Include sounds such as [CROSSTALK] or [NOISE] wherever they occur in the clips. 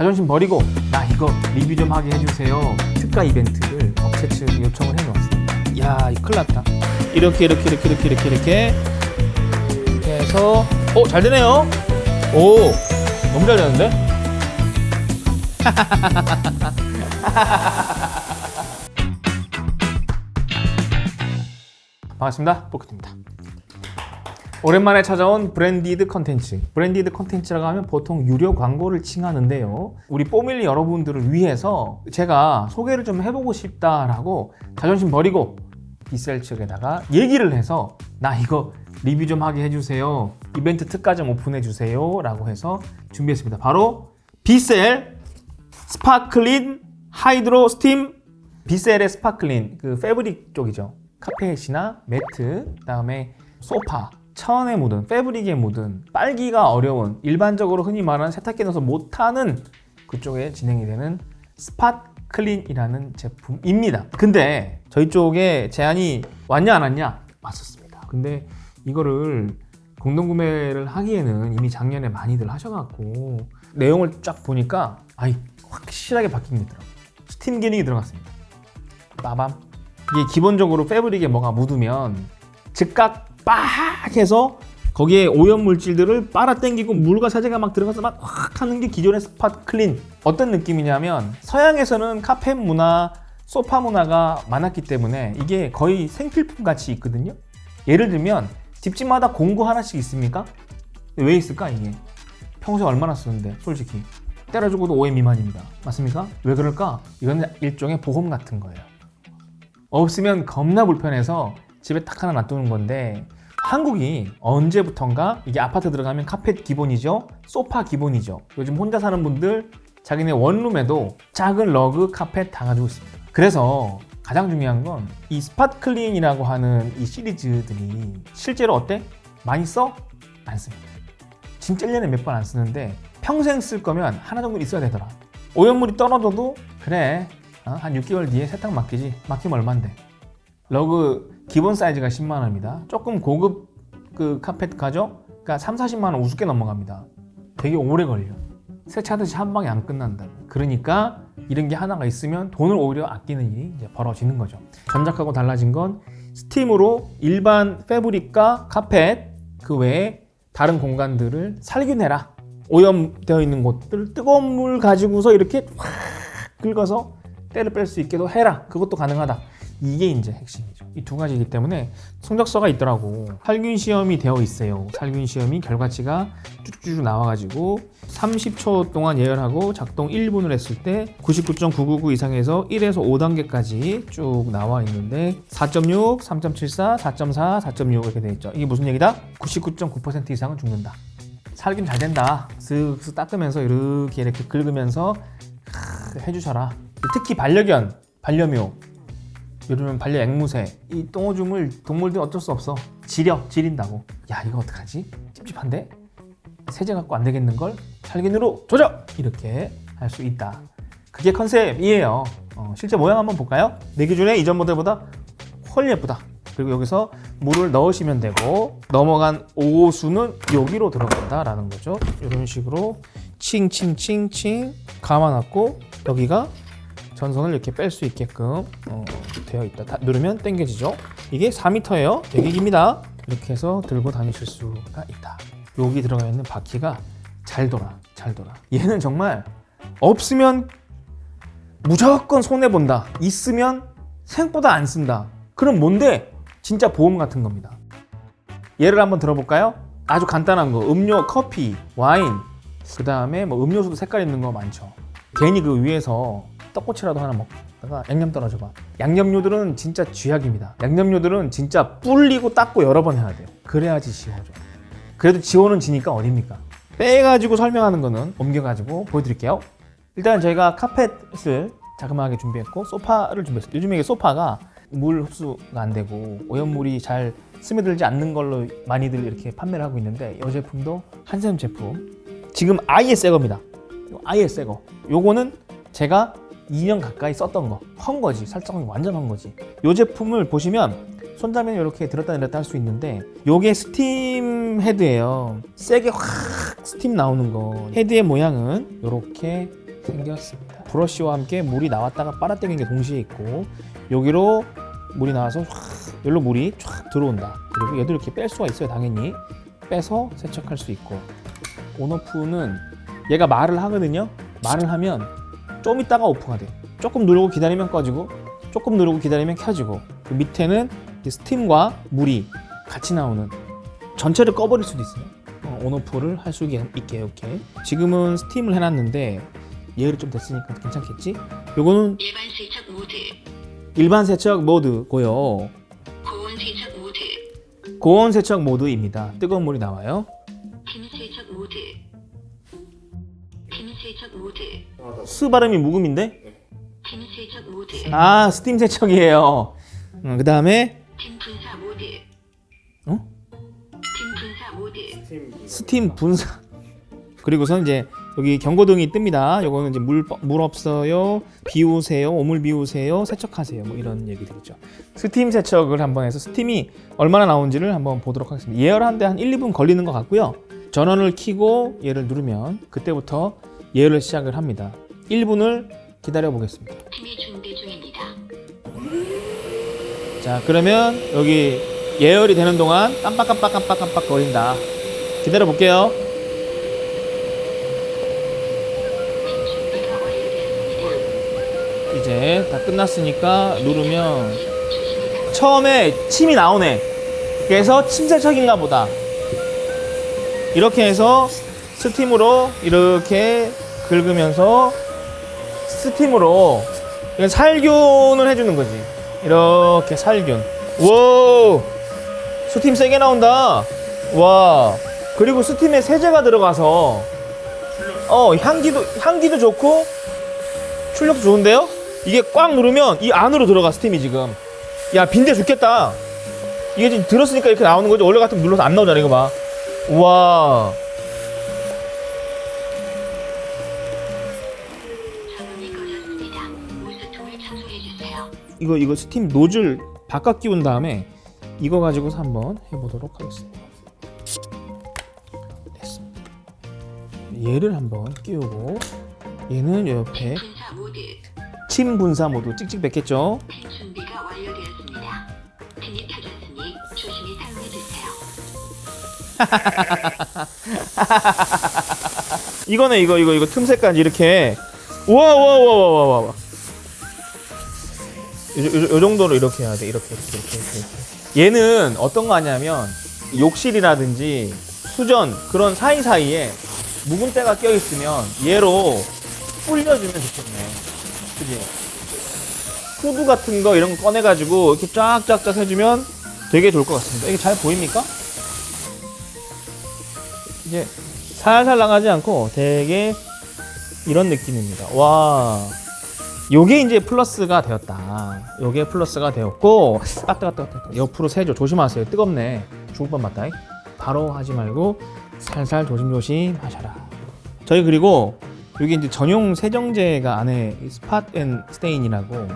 자존심 버리고 나 이거 리뷰 좀 하게 해주세요. 특가 이벤트를 업체 측에 요청을 해놓았습니다. 야, 이 큰일 났다. 이렇게 이렇게 이렇게 이렇게 이렇게 이렇게 이렇게 해서 오, 잘 되네요. 오, 너무 잘 되는데? [LAUGHS] 반갑습니다. 포크입니다. 오랜만에 찾아온 브랜디드 컨텐츠. 브랜디드 컨텐츠라고 하면 보통 유료 광고를 칭하는데요. 우리 뽀밀리 여러분들을 위해서 제가 소개를 좀 해보고 싶다라고 자존심 버리고 비셀 측에다가 얘기를 해서 나 이거 리뷰 좀 하게 해주세요. 이벤트 특가 좀 오픈해주세요. 라고 해서 준비했습니다. 바로 비셀 스파클린 하이드로 스팀 비셀의 스파클린 그 패브릭 쪽이죠. 카펫이나 매트, 그다음에 소파, 천에 묻은 패브릭에 묻은 빨기가 어려운 일반적으로 흔히 말하는 세탁기에 넣어서 못하는 그쪽에 진행이 되는 스팟 클린이라는 제품입니다. 근데 저희 쪽에 제안이 왔냐 안 왔냐? 왔었습니다. 근데 이거를 공동 구매를 하기에는 이미 작년에 많이들 하셔갖고 내용을 쫙 보니까 아이 확실하게 바뀐 게 있더라고요. 스팀 기능이 들어갔습니다. 빠밤. 이게 기본적으로 패브릭에 뭐가 묻으면 즉각 빡 해서 거기에 오염 물질들을 빨아당기고 물과 세제가 막 들어가서 막 확 하는 게 기존의 스팟 클린. 어떤 느낌이냐면 서양에서는 카펫 문화, 소파 문화가 많았기 때문에 이게 거의 생필품 같이 있거든요. 예를 들면 집집마다 공구 하나씩 있습니까? 왜 있을까 이게? 평소에 얼마나 쓰는데 솔직히 때려주고도 5회 미만입니다. 맞습니까? 왜 그럴까? 이건 일종의 보험 같은 거예요. 없으면 겁나 불편해서 집에 딱 하나 놔두는 건데 한국이 언제부턴가 이게 아파트 들어가면 카펫 기본이죠? 소파 기본이죠? 요즘 혼자 사는 분들 자기네 원룸에도 작은 러그 카펫 다 가지고 있습니다. 그래서 가장 중요한 건 이 스팟 클린이라고 하는 이 시리즈들이 실제로 어때? 많이 써? 안 씁니다. 진짜 1년에 몇 번 안 쓰는데 평생 쓸 거면 하나 정도 있어야 되더라. 오염물이 떨어져도 그래 어? 한 6개월 뒤에 세탁 맡기지? 맡기면 얼만데? 러그 기본 사이즈가 10만 원입니다 조금 고급 그 카펫 가죠? 그러니까 3, 40만 원 우습게 넘어갑니다 되게 오래 걸려 세차하듯이 한 방에 안 끝난다 그러니까 이런 게 하나가 있으면 돈을 오히려 아끼는 일이 이제 벌어지는 거죠 전작하고 달라진 건 스팀으로 일반 패브릭과 카펫 그 외에 다른 공간들을 살균해라 오염되어 있는 곳들 뜨거운 물 가지고서 이렇게 확 긁어서 때를 뺄 수 있게도 해라. 그것도 가능하다. 이게 이제 핵심이죠. 이 두 가지이기 때문에 성적서가 있더라고. 살균 시험이 되어 있어요. 살균 시험이 결과치가 쭉쭉 나와가지고 30초 동안 예열하고 작동 1분을 했을 때 99.999 이상에서 1에서 5단계까지 쭉 나와 있는데 4.6, 3.74, 4.4, 4.6 이렇게 되어 있죠. 이게 무슨 얘기다? 99.9% 이상은 죽는다. 살균 잘 된다. 쓱쓱 닦으면서 이렇게 이렇게 긁으면서 해주셔라. 특히 반려견, 반려묘, 요즘은 반려 앵무새, 이 똥오줌을 동물들 어쩔 수 없어. 지려, 지린다고. 야 이거 어떡하지? 찝찝한데? 세제 갖고 안 되겠는 걸 살균으로 조져! 이렇게 할 수 있다. 그게 컨셉이에요. 어, 실제 모양 한번 볼까요? 내 기준에 이전 모델보다 훨 예쁘다. 그리고 여기서 물을 넣으시면 되고 넘어간 오수는 여기로 들어간다라는 거죠. 이런 식으로 칭칭칭칭 감아놨고 여기가 전선을 이렇게 뺄 수 있게끔 어, 되어 있다. 다 누르면 당겨지죠. 이게 4m예요. 되게 깁니다. 이렇게 해서 들고 다니실 수가 있다. 여기 들어가 있는 바퀴가 잘 돌아, 잘 돌아. 얘는 정말 없으면 무조건 손해 본다. 있으면 생각보다 안 쓴다. 그럼 뭔데? 진짜 보험 같은 겁니다. 예를 한번 들어볼까요? 아주 간단한 거 음료, 커피, 와인, 그 다음에 뭐 음료수도 색깔 있는 거 많죠. 괜히 그 위에서 떡꼬치라도 하나 먹다가 양념 떨어져 봐. 양념류들은 진짜 쥐약입니다. 양념류들은 진짜 불리고 닦고 여러 번 해야 돼요. 그래야지 지워져. 그래도 지워는 지니까 어딥니까? 빼가지고 설명하는 거는 옮겨가지고 보여드릴게요. 일단 저희가 카펫을 자그마하게 준비했고 소파를 준비했어요. 요즘에 이게 소파가 물 흡수가 안 되고 오염물이 잘 스며들지 않는 걸로 많이들 이렇게 판매를 하고 있는데 이 제품도 한샘 제품 지금 아예 새 겁니다. 아예 새 거. 요거는 제가 2년 가까이 썼던 거. 헌 거지. 살짝 완전 헌 거지. 요 제품을 보시면 손잡이는 이렇게 들었다 내렸다 할 수 있는데 요게 스팀 헤드예요. 세게 확 스팀 나오는 거. 헤드의 모양은 이렇게 생겼습니다. 브러쉬와 함께 물이 나왔다가 빨아당긴 게 동시에 있고 여기로 물이 나와서 확 여기로 물이 쫙 들어온다. 그리고 얘도 이렇게 뺄 수가 있어요. 당연히 빼서 세척할 수 있고 온오프는 얘가 말을 하거든요. 말을 하면 좀 있다가 오프가 돼. 조금 누르고 기다리면 꺼지고 조금 누르고 기다리면 켜지고 그 밑에는 스팀과 물이 같이 나오는 전체를 꺼버릴 수도 있어요. 어, 온오프를 할 수 있게 이렇게. 지금은 스팀을 해놨는데 예열이 좀 됐으니까 괜찮겠지? 요거는 일반 세척 모드, 일반 세척 모드고요. 고온 세척 모드, 고온 세척 모드입니다. 뜨거운 물이 나와요. 핀 세척 모드, 스 발음이 묵음인데? 핀 세척 모드, 아 스팀 세척이에요. 그 다음에 핀 분사 모드, 어? 핀 분사 모드, 스팀 분사. 그리고선 이제 여기 경고등이 뜹니다. 요거는 이제 물, 물 없어요, 비우세요, 오물 비우세요, 세척하세요. 뭐 이런 얘기들이죠. 스팀 세척을 한번 해서 스팀이 얼마나 나오는지를 한번 보도록 하겠습니다. 예열하는데 한 1, 2분 걸리는 것 같고요. 전원을 켜고 얘를 누르면 그때부터 예열을 시작을 합니다. 1분을 기다려 보겠습니다. 자 그러면 여기 예열이 되는 동안 깜빡깜빡 깜빡깜빡 거린다 기다려 볼게요. 이제 다 끝났으니까 누르면 처음에 침이 나오네 그래서 침세척인가 보다 이렇게 해서 스팀으로 이렇게 긁으면서 스팀으로 이건 살균을 해주는 거지. 이렇게 살균. 와 스팀 세게 나온다. 와. 그리고 스팀에 세제가 들어가서 어 향기도 향기도 좋고 출력 좋은데요? 이게 꽉 누르면 이 안으로 들어가 스팀이 지금. 야 빈대 죽겠다. 이게 지금 들었으니까 이렇게 나오는 거지. 원래 같으면 눌러서 안 나오잖아 이거 봐. 우와 이거 이거 스팀 노즐 바깥 끼운 다음에 이거 가지고서 한번 해보도록 하겠습니다 됐습니다 얘를 한번 끼우고 얘는 요 옆에 침 분사 모드 찍찍 뱉겠죠 핀 준비가 완료되었습니다. 핀이 켜졌으니 조심히 사용해 주세요. 이거네 이거 이거 이거 틈새까지 이렇게 우와 우와 우와 우와 우와 우와 요, 요, 요 정도로 이렇게 해야 돼 이렇게 이렇게 이렇게, 이렇게. 얘는 어떤 거 하냐면 욕실이라든지 수전 그런 사이사이에 묵은 때가 껴 있으면 얘로 불려주면 좋겠네 그지 후드 같은 거 이런 거 꺼내가지고 이렇게 쫙쫙쫙 해주면 되게 좋을 것 같습니다 이게 잘 보입니까? 이제 살살 나가지 않고 되게 이런 느낌입니다. 와. 요게 이제 플러스가 되었다. 요게 플러스가 되었고, 아, 뜨거, 뜨거, 뜨거. 옆으로 세죠. 조심하세요. 뜨겁네. 죽을 뻔 맞다. 바로 하지 말고, 살살 조심조심 하셔라. 저희 그리고, 여기 이제 전용 세정제가 안에 스팟 앤 스테인이라고,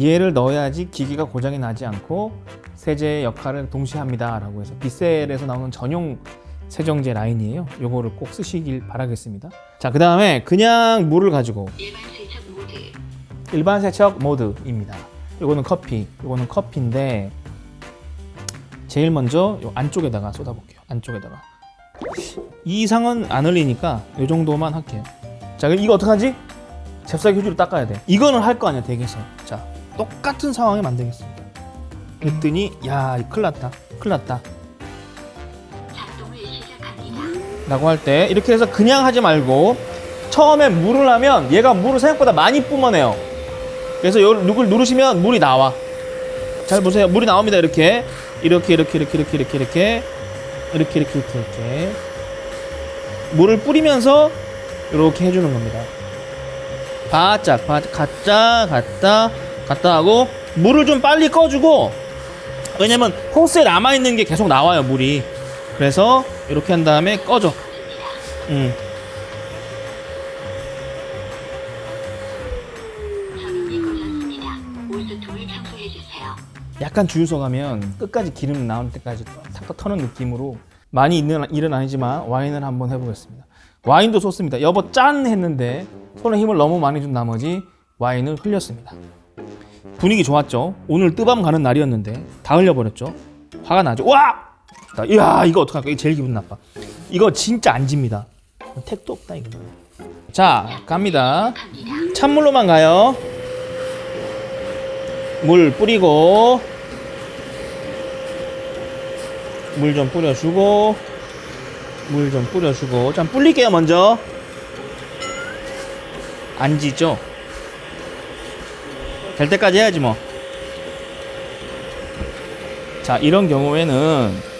얘를 넣어야지 기기가 고장이 나지 않고, 세제의 역할을 동시에 합니다. 라고 해서 비셀에서 나오는 전용 세정제 라인이에요. 요거를 꼭 쓰시길 바라겠습니다. 자, 그 다음에 그냥 물을 가지고 일반 세척 모드입니다. 요거는 커피, 요거는 커피인데 제일 먼저 요 안쪽에다가 쏟아볼게요. 안쪽에다가 이 이상은 안 흘리니까 요 정도만 할게요. 자, 그럼 이거 어떡하지? 잽싸게 휴지로 닦아야 돼. 이거는 할 거 아니야, 댁에서. 자, 똑같은 상황에 만들겠습니다. 그랬더니 야, 이 큰일 났다. 큰일 났다. 라고 할 때 이렇게 해서 그냥 하지 말고 처음에 물을 하면 얘가 물을 생각보다 많이 뿜어내요 그래서 요, 이걸 누르시면 물이 나와. 잘 보세요. 물이 나옵니다. 이렇게. 이렇게, 이렇게, 이렇게, 이렇게, 이렇게, 이렇게. 이렇게, 이렇게, 이렇게, 이렇게. 물을 뿌리면서 이렇게 해주는 겁니다. 바짝, 바짝, 갔다, 갔다, 갔다 하고, 물을 좀 빨리 꺼주고, 왜냐면 호스에 남아있는 게 계속 나와요, 물이. 그래서 이렇게 한 다음에 꺼져. 음. 약간 주유소 가면 끝까지 기름 나올 때까지 탁탁 터는 느낌으로 많이 있는 일은 아니지만 와인을 한번 해보겠습니다. 와인도 쏟습니다. 여보 짠 했는데 손에 힘을 너무 많이 준 나머지 와인을 흘렸습니다. 분위기 좋았죠. 오늘 뜨밤 가는 날이었는데 다 흘려버렸죠. 화가 나죠. 와! 자, 이야 이거 어떡할까? 이거 제일 기분 나빠. 이거 진짜 안 집니다. 택도 없다 이거. 자. 갑니다. 찬물로만 가요. 물 뿌리고 물 좀 뿌려주고 물 좀 뿌려주고 좀 불릴게요 먼저 안 지죠? 될 때까지 해야지 뭐. 자 이런 경우에는.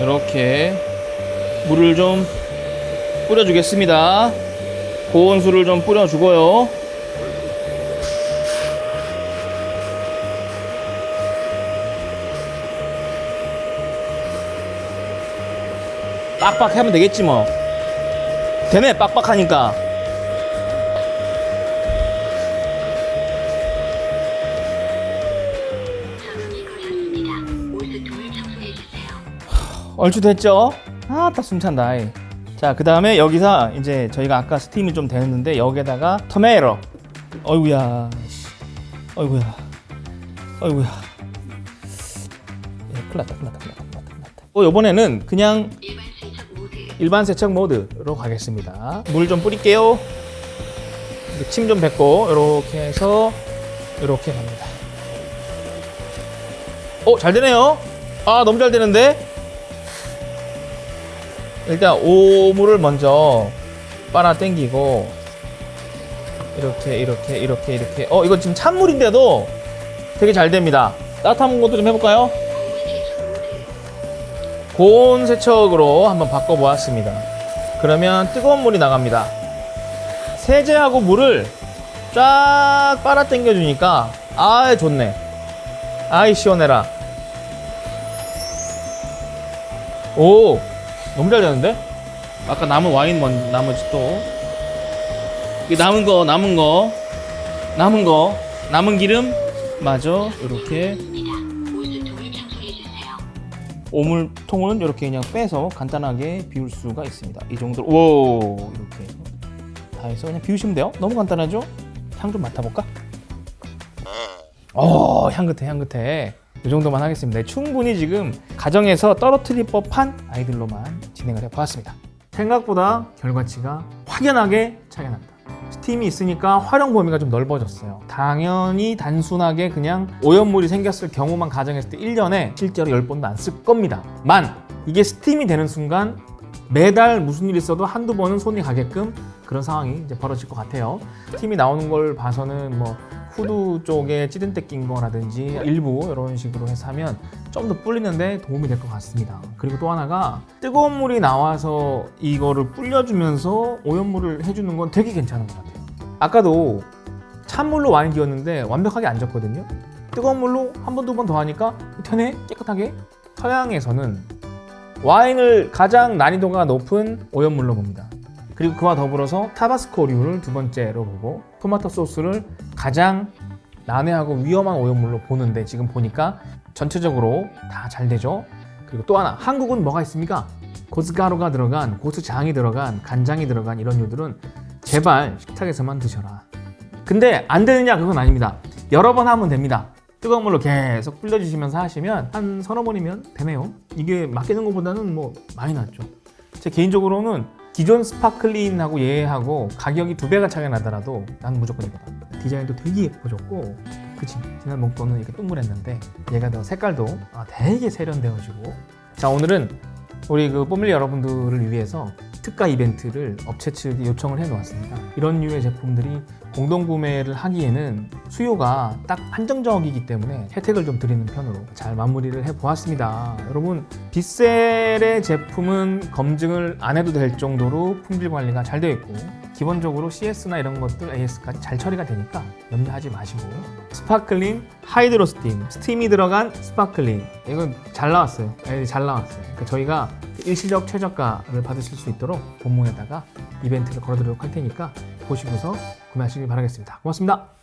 이렇게 물을 좀 뿌려주겠습니다. 고온수를 좀 뿌려주고요. 빡빡 하면 되겠지 뭐. 되네 빡빡하니까. 얼추 됐죠? 아, 딱 숨찬다. 이. 자, 그 다음에 여기서 이제 저희가 아까 스팀이 좀 되었는데 여기에다가 토메이로. 어이구야. 씨. 어이구야. 어이구야. 예, 큰일 났다, 큰일 났다, 큰일 났다, 큰일 났다. 어, 이번에는 그냥 일반 세척 모드로 가겠습니다. 물 좀 뿌릴게요. 침 좀 뱉고 이렇게 해서 이렇게 갑니다. 어, 잘 되네요. 아, 너무 잘 되는데. 일단 오물을 먼저 빨아 당기고 이렇게 이렇게 이렇게 이렇게 어 이거 지금 찬물인데도 되게 잘 됩니다. 따뜻한 것도 좀 해볼까요? 고온 세척으로 한번 바꿔보았습니다. 그러면 뜨거운 물이 나갑니다. 세제하고 물을 쫙 빨아 당겨주니까 아 좋네. 아이 시원해라. 오 너무 잘 되는데? 아까 남은 와인 먼 나머지 또. 이 남은 거 남은 거 남은 거 남은 기름 마저 이렇게 오물통은 이렇게 그냥 빼서 간단하게 비울 수가 있습니다. 이 정도로 오 이렇게 다 해서 그냥 비우시면 돼요. 너무 간단하죠? 향 좀 맡아볼까? 어 향긋해 향긋해. 이 정도만 하겠습니다. 네, 충분히 지금 가정에서 떨어뜨릴 법한 아이들로만 진행을 해보았습니다. 생각보다 결과치가 확연하게 차이가 납니다. 스팀이 있으니까 활용 범위가 좀 넓어졌어요. 당연히 단순하게 그냥 오염물이 생겼을 경우만 가정했을 때 1년에 실제로 10번도 안 쓸 겁니다. 만 이게 스팀이 되는 순간 매달 무슨 일이 있어도 한두 번은 손이 가게끔 그런 상황이 이제 벌어질 것 같아요. 스팀이 나오는 걸 봐서는 뭐 후드 쪽에 찌든때 낀 거라든지 일부 이런 식으로 해서 하면 좀 더 불리는데 도움이 될 것 같습니다. 그리고 또 하나가 뜨거운 물이 나와서 이거를 불려주면서 오염물을 해주는 건 되게 괜찮은 것 같아요. 아까도 찬물로 와인 기었는데 완벽하게 안 졌거든요. 뜨거운 물로 한 번, 두 번 더 하니까 되네? 깨끗하게? 서양에서는 와인을 가장 난이도가 높은 오염물로 봅니다. 그리고 그와 더불어서 타바스코류를 두 번째로 보고 토마토 소스를 가장 난해하고 위험한 오염물로 보는데 지금 보니까 전체적으로 다 잘 되죠. 그리고 또 하나 한국은 뭐가 있습니까? 고춧가루가 들어간 고추장이 들어간 간장이 들어간 이런 류들은 제발 식탁에서만 드셔라. 근데 안 되느냐 그건 아닙니다. 여러 번 하면 됩니다. 뜨거운 물로 계속 불려주시면서 하시면 한 서너 번이면 되네요. 이게 맡기는 것보다는 뭐 많이 낫죠. 제 개인적으로는 기존 스파클린하고 얘하고 가격이 두 배가 차이가 나더라도 난 무조건 이거다. 디자인도 되게 예뻐졌고, 그치? 지난 목도는 이렇게 뚱그랬는데 얘가 더 색깔도 아, 되게 세련되어지고. 자 오늘은 우리 그 뽀밀리 여러분들을 위해서 특가 이벤트를 업체 측이 요청을 해 놓았습니다. 이런 류의 제품들이 공동 구매를 하기에는 수요가 딱 한정적이기 때문에 혜택을 좀 드리는 편으로 잘 마무리를 해 보았습니다. 여러분 빗셀의 제품은 검증을 안 해도 될 정도로 품질 관리가 잘 되어 있고 기본적으로 CS나 이런 것들 AS까지 잘 처리가 되니까 염려하지 마시고. 스파클링 하이드로 스팀 스팀이 들어간 스파클링. 이건 잘 나왔어요. 예, 잘 나왔어요. 그러니까 저희가 일시적 최저가를 받으실 수 있도록 본문에다가 이벤트를 걸어드리도록 할 테니까 보시고서 구매하시길 바라겠습니다. 고맙습니다